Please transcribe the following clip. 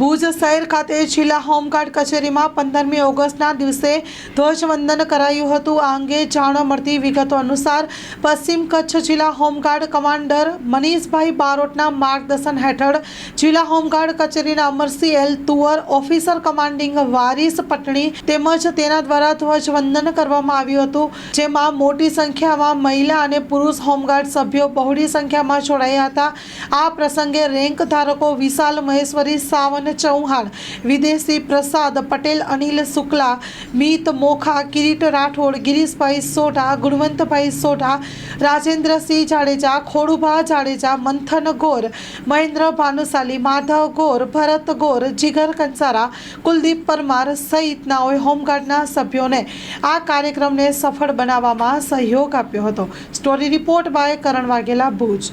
ભુજ શહેર ખાતે જિલ્લા હોમગાર્ડ કચેરીમાં પંદરમી ઓગસ્ટના દિવસે ધ્વજવંદન કરાયું હતું. આ અંગે જાણવા મળતી વિગતો અનુસાર પશ્ચિમ કચ્છ જિલ્લા હોમગાર્ડ કમાન્ડર મનીષભાઈ બારોટના માર્ગદર્શન હેઠળ જિલ્લા હોમગાર્ડ કચેરીના Amarsinh L Tuvar, officer commanding Waris Patni તેમજ તેના દ્વારા ધ્વજવંદન કરવામાં આવ્યું હતું. જેમાં મોટી સંખ્યામાં મહિલા અને પુરુષ હોમગાર્ડ સભ્યો બહોળી સંખ્યામાં જોડાયા હતા. આ પ્રસંગે રેન્ક ધારકો વિશાલ મહેશ્વરી, સાવન ચૌહાણ. વિદેશી પ્રસાદ પટેલ, અનિલ શુક્લા, મીત મોખા, કિરીટ રાઠોડ, ગિરીશભાઈ સોઢા, ગુણવંતભાઈ સોઢા, રાજેન્દ્રસિંહ જાડેજા, ખોડુભા જાડેજા, મંથન ગોર, મહેન્દ્ર ભાનુશાલી, માધવ ગોર, ભરત ગોર, જીગર કંસારા, કુલદીપ પરમાર સહિતનાઓએ હોમગાર્ડના સભ્યોને આ કાર્યક્રમને સફળ બનાવવામાં સહયોગ આપ્યો હતો. Story report by Karan Vaghela Bhuj.